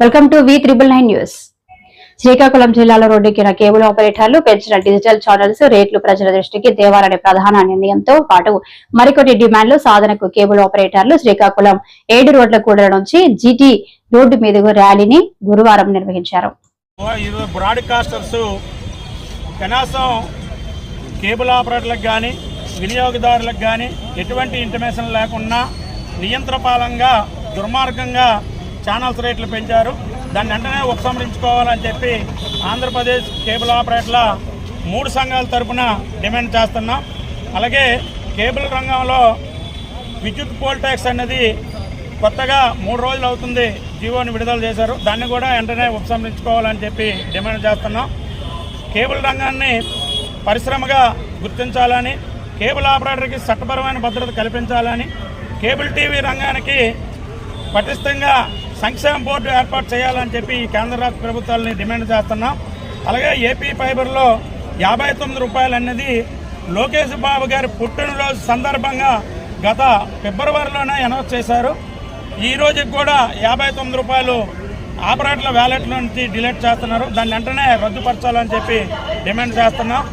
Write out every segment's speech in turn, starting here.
Welcome to V triple nine news Srikakulam జిల్లాలో రోడ్డెక్కిన cable ఆపరేటర్లు పెంచిన డిజిటల్ ఛానల్స్ రేట్లు ప్రజల దృష్టికి తేవాలనే ప్రధాన నిర్ణయంతో పాటు మరికొన్ని డిమాండ్లు సాధనకు కేబుల్ ఆపరేటర్లు శ్రీకాకుళం ఏడు రోడ్ల కూడల నుంచి జీటీ రోడ్డు మీదుగా ర్యాలీని గురువారం నిర్వహించారు. బ్రాడ్కాస్టర్స్ కనీసం కేబుల్ ఆపరేటర్లకు కానీ వినియోగదారులకు కానీ ఎటువంటి ఇంటిమేషన్ లేకుండా నియంత్రపాలంగా దుర్మార్గంగా ఛానల్స్ రేట్లు పెంచారు. దాన్ని వెంటనే ఉపసంహరించుకోవాలని చెప్పి ఆంధ్రప్రదేశ్ కేబుల్ ఆపరేటర్ల మూడు సంఘాల తరపున డిమాండ్ చేస్తున్నాం. అలాగే కేబుల్ రంగంలో విద్యుత్ పోల్ ట్యాక్స్ అనేది కొత్తగా మూడు రోజులు అవుతుంది జీవోని విడుదల చేశారు. దాన్ని కూడా వెంటనే ఉపసంహరించుకోవాలని చెప్పి డిమాండ్ చేస్తున్నాం. కేబుల్ రంగాన్ని పరిశ్రమగా గుర్తించాలని కేబుల్ ఆపరేటర్కి చట్టపరమైన భద్రత కల్పించాలని కేబుల్ టీవీ రంగానికి పటిష్టంగా సంక్షేమ బోర్డు ఏర్పాటు చేయాలని చెప్పి కేంద్ర రాష్ట్ర ప్రభుత్వాలని డిమాండ్ చేస్తున్నాం. అలాగే ఏపీ ఫైబర్లో యాభై తొమ్మిది రూపాయలు అనేది లోకేష్ బాబు గారి పుట్టినరోజు సందర్భంగా గత ఫిబ్రవరిలోనే అనౌన్స్ చేశారు. ఈ రోజుకి కూడా యాభై తొమ్మిది రూపాయలు ఆపరేటర్ల వ్యాలెట్లో నుంచి డిలీట్ చేస్తున్నారు. దాన్ని వెంటనే రద్దుపరచాలని చెప్పి డిమాండ్ చేస్తున్నాం.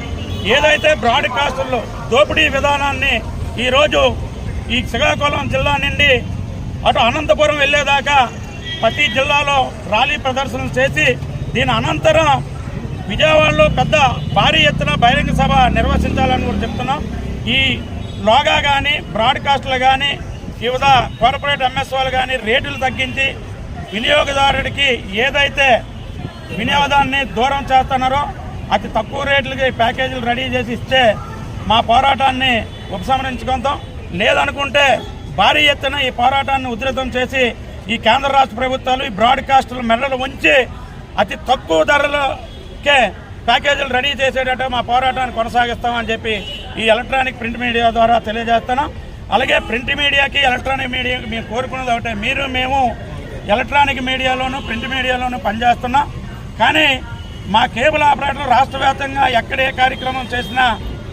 ఏదైతే బ్రాడ్కాస్టర్లు దోపిడీ విధానాన్ని ఈరోజు ఈ శ్రీకాకుళం జిల్లా నుండి అటు అనంతపురం వెళ్ళేదాకా ప్రతి జిల్లాలో ర్యాలీ ప్రదర్శనలు చేసి దీని అనంతరం విజయవాడలో పెద్ద భారీ ఎత్తున బహిరంగ సభ నిర్వహించాలని కూడా చెప్తున్నాం. ఈ లోగా కానీ బ్రాడ్కాస్ట్లు కానీ వివిధ కార్పొరేట్ ఎంఎస్ఓలు కానీ రేట్లు తగ్గించి వినియోగదారుడికి ఏదైతే వినియోగాన్ని దూరం చేస్తున్నారో అతి తక్కువ రేట్లకి ప్యాకేజీలు రెడీ చేసి ఇస్తే మా పోరాటాన్ని ఉపసంహరించుకుందాం. లేదనుకుంటే భారీ ఎత్తున ఈ పోరాటాన్ని ఉధృతం చేసి ఈ కేంద్ర రాష్ట్ర ప్రభుత్వాలు ఈ బ్రాడ్కాస్టర్ల మెడలు ఉంచి అతి తక్కువ ధరలకే ప్యాకేజీలు రెడీ చేసేటట్టు మా పోరాటాన్ని కొనసాగిస్తామని చెప్పి ఈ ఎలక్ట్రానిక్ ప్రింట్ మీడియా ద్వారా తెలియజేస్తున్నాం. అలాగే ప్రింట్ మీడియాకి ఎలక్ట్రానిక్ మీడియాకి మేము కోరుకున్నది ఒకటే. మీరు మేము ఎలక్ట్రానిక్ మీడియాలోను ప్రింట్ మీడియాలోను పనిచేస్తున్నాం. కానీ మా కేబుల్ ఆపరేటర్ రాష్ట్ర వ్యాప్తంగా ఎక్కడ ఏ కార్యక్రమం చేసినా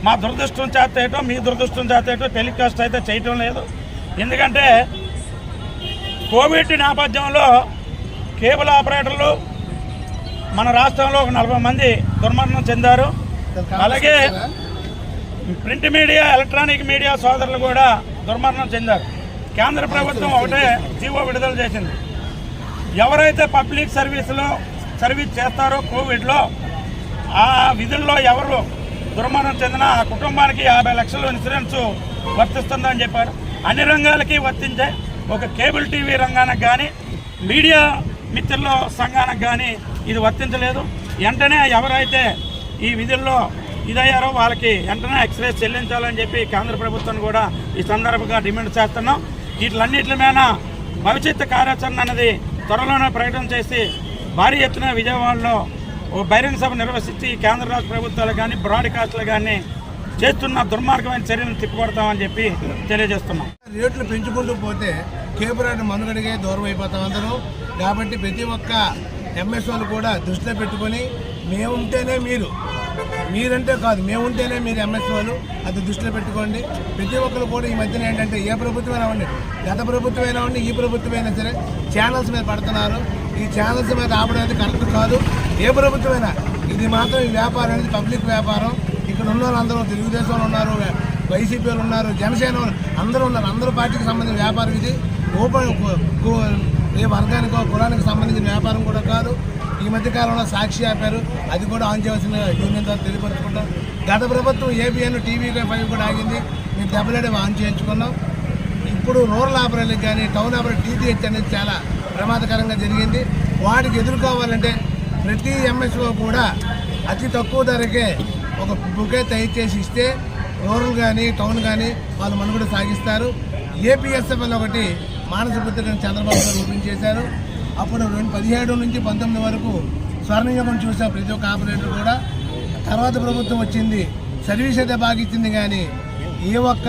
మా దురదృష్టం చేతేటో మీ దురదృష్టం చేతేటో టెలికాస్ట్ అయితే చేయటం లేదు. ఎందుకంటే కోవిడ్ నేపథ్యంలో కేబుల్ ఆపరేటర్లు మన రాష్ట్రంలో ఒక నలభై మంది దుర్మరణం చెందారు. అలాగే ప్రింట్ మీడియా ఎలక్ట్రానిక్ మీడియా సోదరులు కూడా దుర్మరణం చెందారు. కేంద్ర ప్రభుత్వం ఒకటే జీవో విడుదల చేసింది. ఎవరైతే పబ్లిక్ సర్వీస్లో సర్వీస్ చేస్తారో కోవిడ్లో ఆ విధుల్లో ఎవరు దుర్మరణం చెందిన ఆ కుటుంబానికి యాభై లక్షల ఇన్సూరెన్స్ వర్తిస్తుందని చెప్పారు. అన్ని రంగాలకి వర్తించే ఒక కేబుల్ టీవీ రంగానికి కానీ మీడియా మిత్రుల సంఘానికి కానీ ఇది వర్తించలేదు. వెంటనే ఎవరైతే ఈ విధుల్లో ఇదయ్యారో వాళ్ళకి వెంటనే ఎక్స్రే చెల్లించాలని చెప్పి కేంద్ర ప్రభుత్వం కూడా ఈ సందర్భంగా డిమాండ్ చేస్తున్నాం. వీటిలన్నింటి మీద భవిష్యత్తు కార్యాచరణ అనేది త్వరలోనే ప్రకటన చేసి భారీ ఎత్తున విజయవాడలో ఓ బహిరంగ సభ నిర్వహించి కేంద్ర రాష్ట్ర ప్రభుత్వాలు కానీ బ్రాడ్కాస్ట్లు కానీ చేస్తున్న దుర్మార్గమైన చర్యలను తిప్పికొడతామని చెప్పి తెలియజేస్తున్నాం. రేట్లు పెంచుకుంటూ పోతే కేబుల్ మనుగడిగే దూరం అయిపోతాం అందరూ. కాబట్టి ప్రతి ఒక్క ఎంఎస్ఓలు కూడా దృష్టిలో పెట్టుకొని మేముంటేనే మీరు. మీరంటే కాదు మేముంటేనే మీరు ఎంఎస్ఓలు అది దృష్టిలో పెట్టుకోండి. ప్రతి ఒక్కరు కూడా ఈ మధ్యన ఏంటంటే ఏ ప్రభుత్వమైనా ఉండి గత ప్రభుత్వమైనా ఉండి ఈ ప్రభుత్వమైనా సరే ఛానల్స్ మీద పడుతున్నారు. ఈ ఛానల్స్ మీద ఆపడం అనేది కరెక్ట్ కాదు. ఏ ప్రభుత్వమైనా ఇది మాత్రం ఈ వ్యాపారం అనేది పబ్లిక్ వ్యాపారం. ఇక్కడ ఉన్న వాళ్ళందరూ తెలుగుదేశంలో ఉన్నారు వైసీపీ వాళ్ళు ఉన్నారు జనసేన అందరూ ఉన్నారు. అందరూ పార్టీకి సంబంధించిన వ్యాపారం ఇది. ఓపెన్ ఏ వర్గానికో కులానికి సంబంధించిన వ్యాపారం కూడా కాదు. ఈ మధ్య కాలంలో సాక్షి ఆపారు. అది కూడా ఆన్ చేయవలసిన యూనియన్ ద్వారా తెలియపరుచుకుంటాం. గత ప్రభుత్వం ఏబిఎన్ టీవీ ఫైవ్ కూడా ఆగింది. మేము దెబ్బలాడే ఆన్ చేయించుకున్నాం. ఇప్పుడు రూరల్ ఆపరేటర్లకు కానీ టౌన్ ఆపరేటర్ టీటీహెచ్ అనేది చాలా ప్రమాదకరంగా జరిగింది. వాటికి ఎదుర్కోవాలంటే ప్రతి ఎంఎస్ఓ కూడా అతి తక్కువ ధరకే ఒక బుకే తయారు చేసి ఇస్తే రూరల్ కానీ టౌన్ కానీ వాళ్ళు మనుగడ సాగిస్తారు. ఏపీఎస్ఎఫ్ఎల్ ఒకటి మానస పుత్రికను చంద్రబాబు గారు రూపించేశారు అప్పుడు రెండు పదిహేడు నుంచి పంతొమ్మిది వరకు స్వర్ణయుగం చూసిన ప్రతి ఒక్క ఆపరేటర్ కూడా తర్వాత ప్రభుత్వం వచ్చింది. సర్వీస్ అయితే బాగా ఇచ్చింది కానీ ఏ ఒక్క